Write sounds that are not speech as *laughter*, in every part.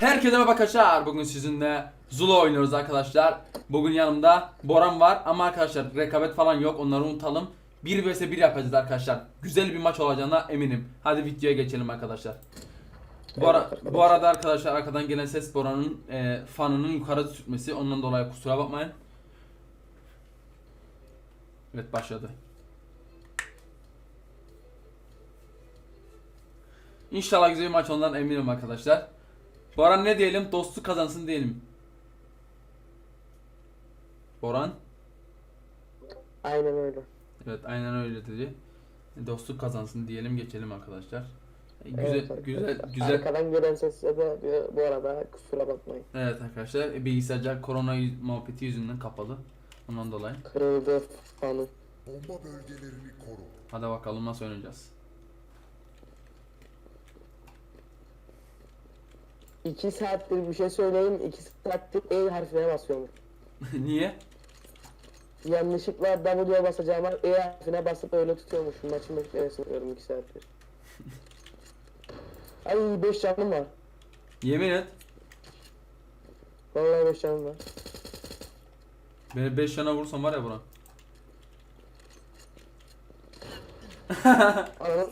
Herkese merhaba arkadaşlar. Bugün sizinle Zula oynuyoruz arkadaşlar. Bugün yanımda Boran var ama arkadaşlar rekabet falan yok. Onları unutalım. 1 vs 1 yapacağız arkadaşlar. Güzel bir maç olacağına eminim. Hadi videoya geçelim arkadaşlar. Bu, ara- bu arada arkadaşlar arkadan gelen ses Boran'ın e, fanının yukarı sürtmesi. Ondan dolayı kusura bakmayın. Evet başladı. İnşallah güzel bir maç ondan eminim arkadaşlar. Boran ne diyelim? Dostu kazansın diyelim. Boran? Aynen öyle. Evet aynen öyle dedi. Dostluk kazansın diyelim geçelim arkadaşlar. E, Güzel Evet, güzel güzel. Arkadan gelen sesle de bu- bu arada kusura bakmayın. Evet arkadaşlar e, bilgisayarca korona muhabbeti yüzünden kapalı. Ondan dolayı. Kırıldı fanı. Bomba bölgelerini koru. Hadi bakalım nasıl oynayacağız. İki saattir bir şey söyleyeyim. iki saattir E harfine basıyorum. *laughs* Niye? Yanlışlıkla W'ye basacağıma E harfine basıp öyle tutuyormuşum. Maçın beklemesini bekliyorum iki saattir. *laughs* Ay 5 canım var. Yemin et. Vallahi 5 canım var. Beni 5 yana vursan var ya Boran. Anam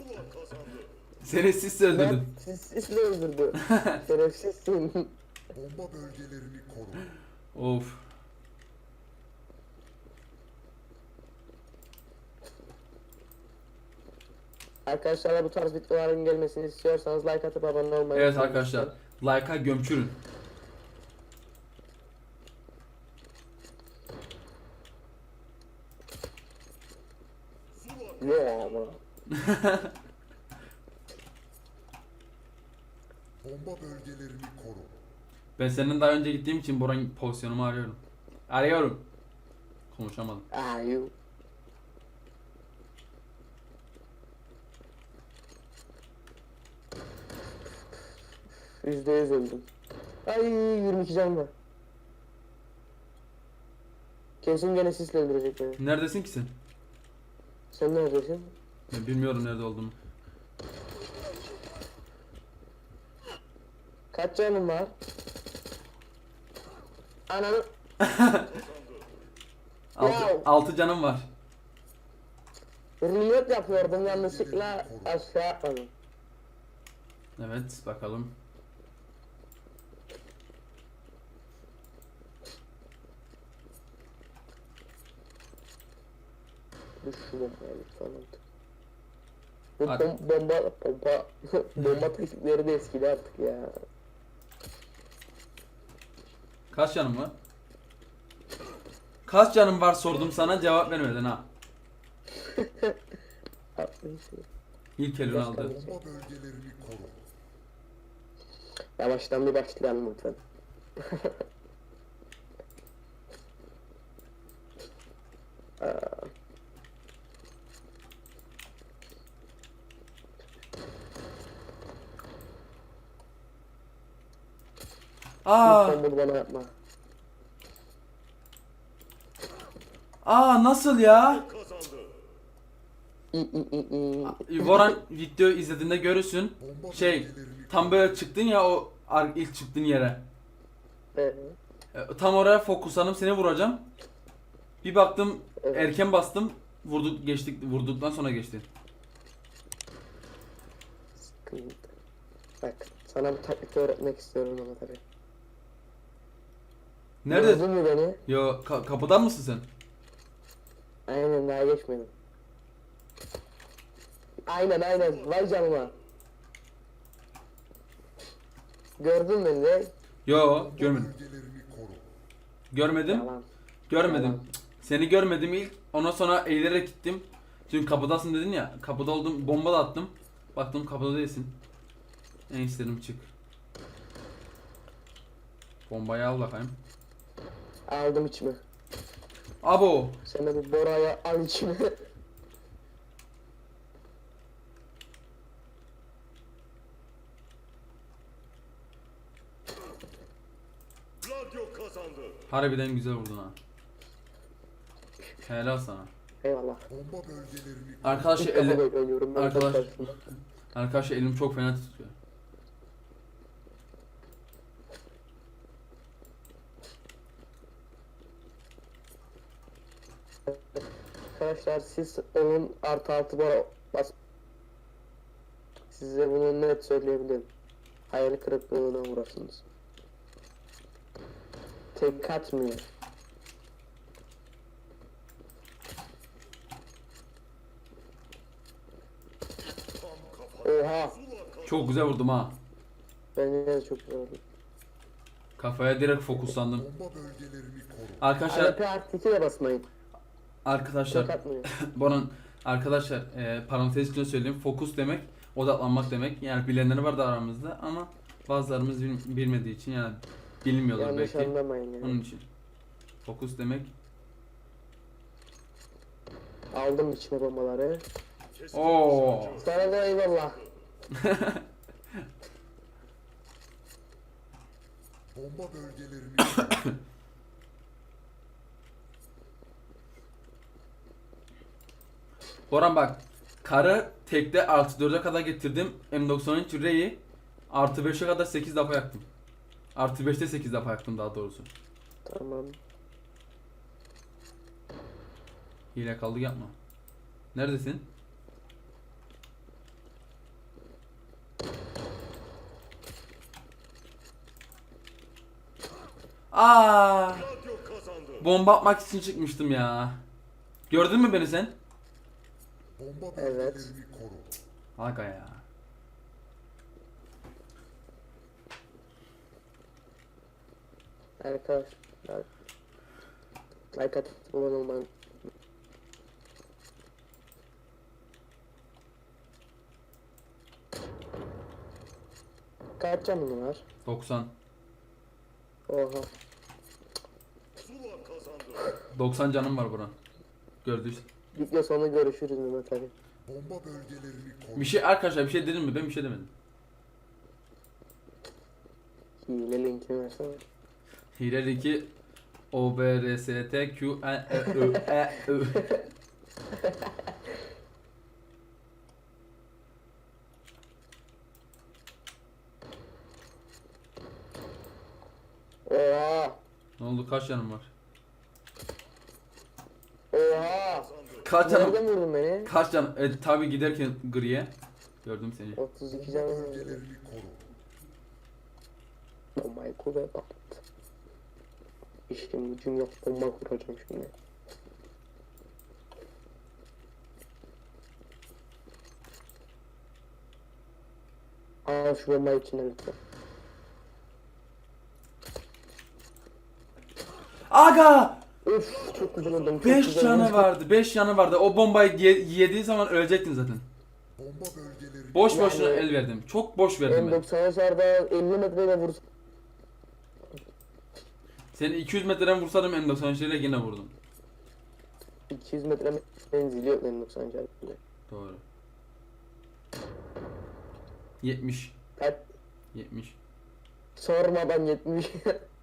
Seni siz öldürdüm. ben siz, sizle öldürdü. *laughs* Şerefsizsin. Bomba bölgelerini koru. Of. Arkadaşlar bu tarz videoların gelmesini istiyorsanız like atıp abone olmayı Evet unutmayın. arkadaşlar. Like'a gömçürün. Yok ama. Bomba bölgelerini koru. Ben senin daha önce gittiğim için Boran pozisyonumu arıyorum. Arıyorum. Konuşamadım. Ay. Yüzde yüz öldüm. Ay 22 can var. Kesin gene sisle öldürecek beni. Neredesin ki sen? Sen neredesin? Ben bilmiyorum nerede olduğumu. Kaç canın var? Ananı... *laughs* Altı, Ya. altı canım var. Reload yapıyordum yanlışlıkla aşağı atladım. Evet bakalım. Düş şu bombaya lütfen artık. Bu bom- bomba, *laughs* bomba, bomba teknikleri de eskidi artık ya. Kaç canım var? Kaç canım var sordum sana cevap vermedin ha. *laughs* İlk elini aldı. Bomba bölgelerini koru. Yavaştan bir başlayalım lütfen. *laughs* Aa, Aa, lütfen bunu bana yapma. aa nasıl ya? Voran video izlediğinde görürsün. Şey, tam böyle çıktın ya o ilk çıktığın yere. Ee, E, Tam oraya fokuslanıp seni vuracağım. Bir baktım Evet. erken bastım. Vurduk geçtik vurduktan sonra geçti. Bak sana bu taktiği öğretmek istiyorum ama tabii. Nerede? Gördün mü beni? Yo ka- kapıdan mısın sen? Aynen daha geçmedim. Aynen aynen vay canıma. Gördün beni de. Yo görmedim. Görmedim. Yalan. Görmedim. Seni görmedim ilk. Ondan sonra eğilerek gittim. Çünkü kapıdasın dedin ya. Kapıda oldum. Bomba da attım. Baktım kapıda değilsin. En istedim çık. Bombayı al bakayım. Aldım içime. Abo. Sen de bu Bora'ya al içime. Harbiden güzel vurdun ha. Helal sana. Eyvallah. Arkadaşlar ben Arkadaş- arkadaşlar. Arkadaşlar elim çok fena titriyor. Arkadaşlar siz onun artı altı bara bas. Size bunu net söyleyebilirim. Hayal kırıklığına uğrarsınız. Tek atmıyor. Oha! Çok güzel vurdum ha. Bence de çok güzel oldu. Kafaya direkt fokuslandım. Arkadaşlar AWP artı 2 de basmayın. Arkadaşlar atmıyor. *laughs* Boran arkadaşlar e, parantez içinde söyleyeyim. Fokus demek odaklanmak demek. Yani bilenleri var da aramızda ama bazılarımız bil- bilmediği için yani bilmiyorlar Yanlış belki. anlamayın yani. Onun için. Fokus demek. Aldım içine bombaları. Oo. Sana da eyvallah. *laughs* Bomba bölgelerini *laughs* Boran bak. Karı tekte artı 4'e kadar getirdim. M93 R'yi artı 5'e kadar 8 defa yaktım. Artı 5'te 8 defa yaktım daha doğrusu. Tamam. Hile kaldı yapma. Neredesin? Aa, bomba atmak için çıkmıştım ya. Gördün mü beni sen? Bomba Evet. bölgelerini koru. Aga ya. Arkadaşlar. Like atıp abone olmayı Kaç canın var? 90. Oha. Zula kazandı. 90 canım var Buran. Gördüysen. Video sonu görüşürüz Mehmet Ali. Bomba bölgelerini koru. Bir şey arkadaşlar bir şey dedim mi? Ben bir şey demedim. Hile linkini versene. Hile 2 O B R S T Q E E Ö E Ö. *laughs* Oha. Ne oldu kaç canım var? Kaç Nereden canım? vurdun beni? Kaç canım? E, tabi giderken griye gördüm seni. 32 Bomba canım bölgelerini koru. Bombayı kur ve patlat. İşim gücüm yok bomba kuracağım şimdi. Al şu bombayı içine lütfen. Aga! Üf çok güzel oldum. Çok 5 güzel canı vardı. 5 canı vardı. O bombayı ye- yediğin zaman ölecektin zaten. Bomba bölgelerini Boş Yani- boşuna el verdim. Çok boş verdim ben. M90'larda 50 metrede vursun. Seni 200 metreden vursaydım M93 ile yine vurdum. 200 metre menzili yok benim 90 canımda. Doğru. 70. Kaç 70. sormadan 70. *laughs*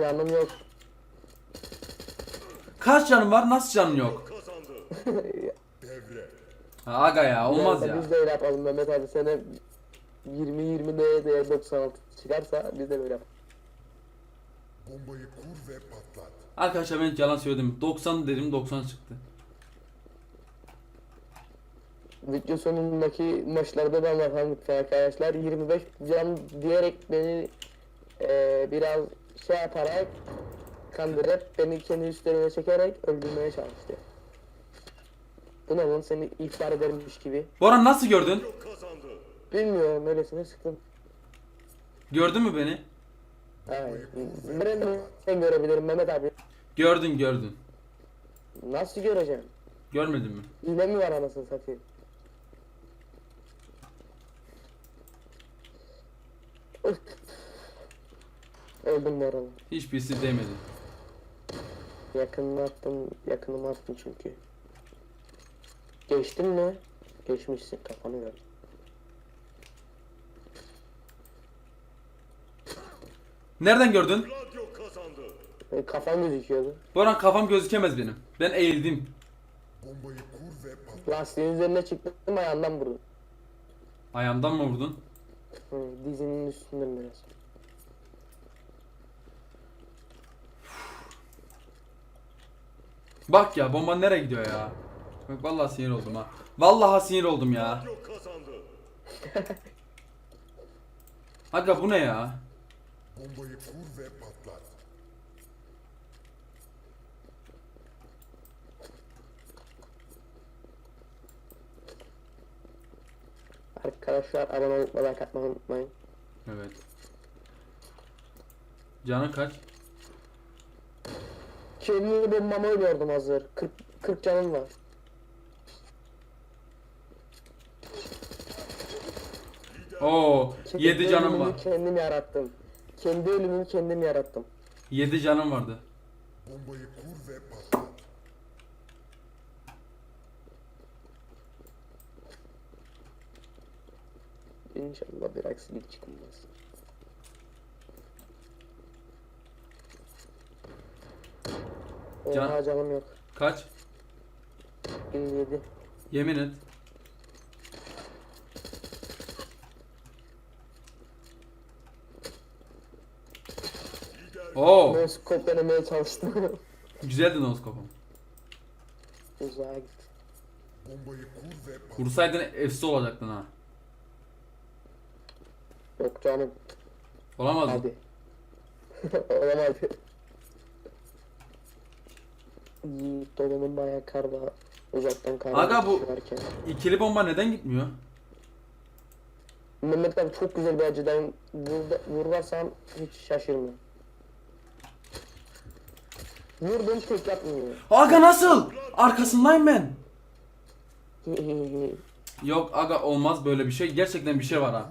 Canım yok. Kaç canın var? Nasıl canın yok? Ha, aga ya olmaz Neyse, ya. Biz de öyle yapalım Mehmet abi sene 20-20 neye değer 96 çıkarsa biz de böyle yapalım. Bombayı kur ve patlat. Arkadaşlar ben yalan söyledim. 90 dedim 90 çıktı. Video sonundaki maçlarda ben yaparım lütfen arkadaşlar. 25 can diyerek beni eee biraz şey yaparak kandırıp beni kendi üstlerine çekerek öldürmeye çalıştı. Bu ne lan seni ihbar edermiş gibi. Boran nasıl gördün? Bilmiyorum öylesine sıktım. Gördün mü beni? Evet. Nereden sen görebilirim Mehmet abi? Gördün gördün. Nasıl göreceğim? Görmedin mi? Hile mi var anasını satayım? Öldüm bu arada. Hiçbirisi değmedi. Yakınını attım, yakınımı attım çünkü. Geçtin mi? Geçmişsin kafanı ver. Nereden gördün? Radyo E, kafam gözüküyordu. Boran kafam gözükemez benim. Ben eğildim. Bombayı kur ve patlat. Lastiğin üzerine çıktım ayağından vurdu. Ayağımdan mı vurdun? Hı, dizinin üstünden biraz. Bak ya bomba nereye gidiyor ya? Bak vallahi sinir oldum ha. Vallahi sinir oldum ya. *laughs* Aga bu ne ya? Bombayı kur ve patlat. Arkadaşlar abone olup like atmayı unutmayın. Evet. Canı kaç? Kendimi bombama ölüyordum hazır. 40, 40 canım var. Oo, Kendi 7 canım ölümümü var. Kendim yarattım. Kendi ölümümü kendim yarattım. 7 canım vardı. Bombayı kur ve patlat. İnşallah bir aksilik çıkmaz. Can- canım yok. Kaç? 57. Yemin et. Oo, Ben scope denemeye çalıştım. *laughs* güzeldi noskopum. Uzağa gitti. Bombayı kur ve patlat. Vursaydın efsi olacaktın ha. Yok canım. Olamazdın. Hadi. *laughs* Olamadı. Yiğit bayağı kar var. Uzaktan kar Aga bu- varken. İkili bomba neden gitmiyor? Mehmet abi çok güzel bir açıdan vur, vurarsan hiç şaşırma. Vurdum tek yapmıyor. Aga nasıl? Arkasındayım ben. *laughs* Yok aga olmaz böyle bir şey. Gerçekten bir şey var ha.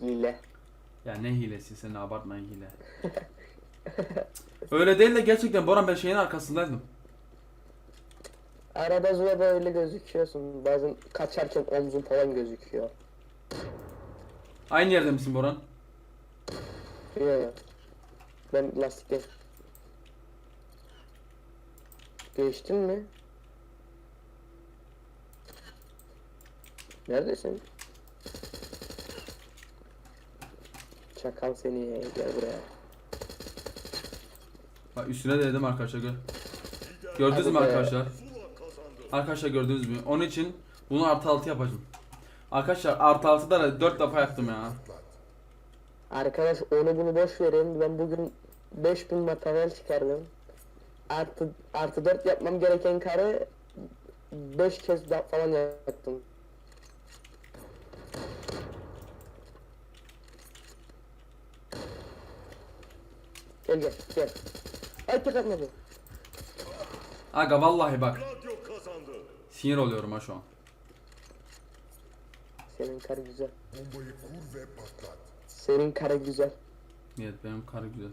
Hile. Ya ne hilesi sen abartmayın hile. *laughs* Öyle değil de gerçekten Boran ben şeyin arkasındaydım. Arada Zula'da öyle gözüküyorsun. Bazen kaçarken omzun falan gözüküyor. Aynı yerde misin Boran? Yok. Ben lastikte. Geçtin mi? Neredesin? Çakal seni gel buraya. Bak üstüne dedim arkadaşlar gör. Gördünüz mü arkadaşlar? Arkadaşlar gördünüz mü? Onun için bunu artı 6 yapacağım. Arkadaşlar artı 6'da da 4 defa yaptım ya. Arkadaş onu bunu boş verin. Ben bugün 5000 materyal çıkardım. Artı artı 4 yapmam gereken karı 5 kez falan yaptım. Gel gel gel. Ay tek atmadı. Aga vallahi bak Radyo kazandı. sinir oluyorum ha şu an. Senin karı güzel. Bombayı kur ve patlat. Senin karı güzel. Evet benim karı güzel.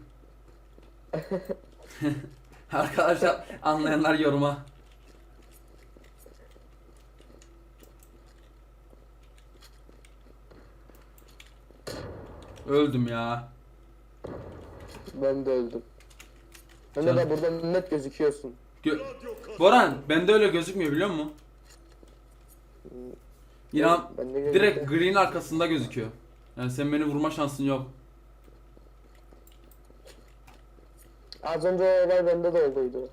*laughs* *laughs* Arkadaşlar anlayanlar yoruma. Öldüm ya. Ben de öldüm. De Canım. de buradan net gözüküyorsun. Gö-. Boran bende öyle gözükmüyor biliyor musun? İnan Ben de gözüküyor. direkt green arkasında gözüküyor. Yani sen beni vurma şansın yok. Az önce o olay bende de olduydu.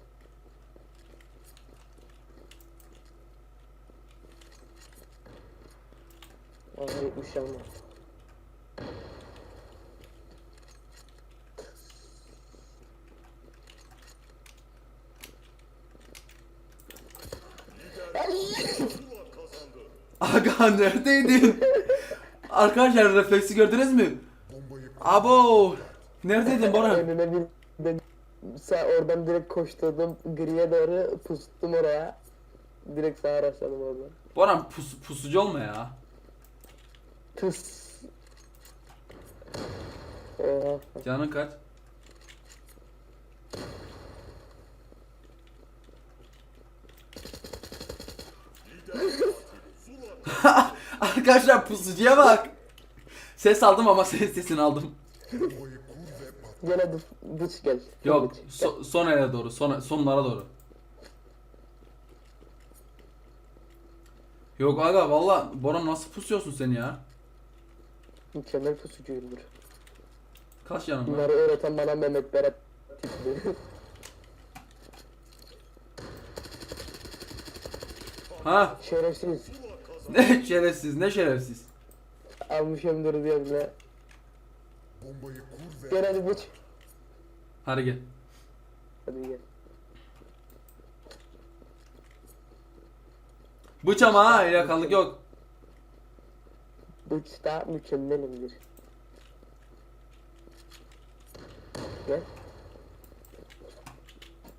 Aa 70 yan Aga neredeydin? Arkadaşlar refleksi gördünüz mü? Abo! Neredeydin Boran? Önüne bir ben sağ oradan direkt koşturdum griye doğru pustum oraya. Direkt sağa araçladım oradan. Boran pus, pusucu olma ya. Oha. Canın kaç? *laughs* *laughs* Arkadaşlar pusucuya bak. Ses aldım ama ses sesini aldım. Gel hadi bıç gel. Yok Bıç. so- son ele doğru son, sonlara doğru. Yok aga valla Boran nasıl pusuyorsun sen ya? Mükemmel pusucuyumdur. Kaç yanım var? Bunları öğreten bana Mehmet Berat. Ha Şerefsiz. Ne *laughs* şerefsiz ne şerefsiz. Almışımdır diye bile. Bombayı kur ve Gel hadi bıç. Hadi gel. Hadi gel. Bıç ama ha yakalık yok. Bıç da mükemmelimdir. Gel.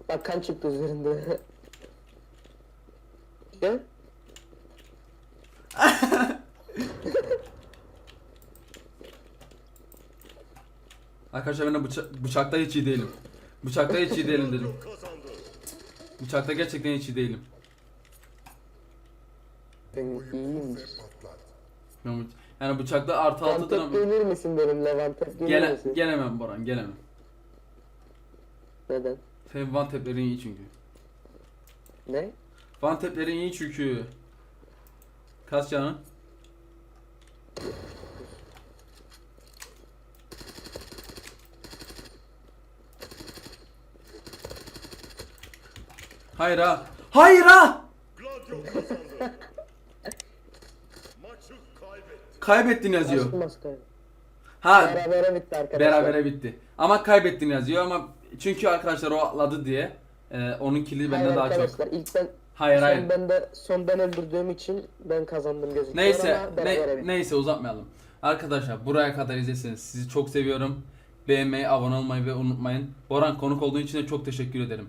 Bak kan çıktı üzerinde. *laughs* Gel. Arkadaşlar ben de bıça- bıçakta hiç iyi değilim. Bıçakta hiç iyi değilim dedim. Bıçakta gerçekten hiç iyi değilim. Ben Yani bıçakta artı altıdır Vantep ama gelir misin benimle Vantep gelir Gele, misin? gelemem Boran gelemem. Neden? Senin one tap'lerin iyi çünkü. Ne? One tap'lerin iyi çünkü. Kaç canın? Hayır ha. Hayır ha. Kaybettin yazıyor. Ha Berabere bitti arkadaşlar. berabere bitti. Ama kaybettin yazıyor ama çünkü arkadaşlar o atladı diye e, onun kili Hayır bende daha çok. arkadaşlar ilk ben Hayır son hayır. ben de son ben öldürdüğüm için ben kazandım gözüküyor Neyse ama berabere ne, bitti. neyse uzatmayalım. Arkadaşlar buraya kadar izleseniz sizi çok seviyorum. Beğenmeyi, abone olmayı ve unutmayın. Boran konuk olduğun için de çok teşekkür ederim.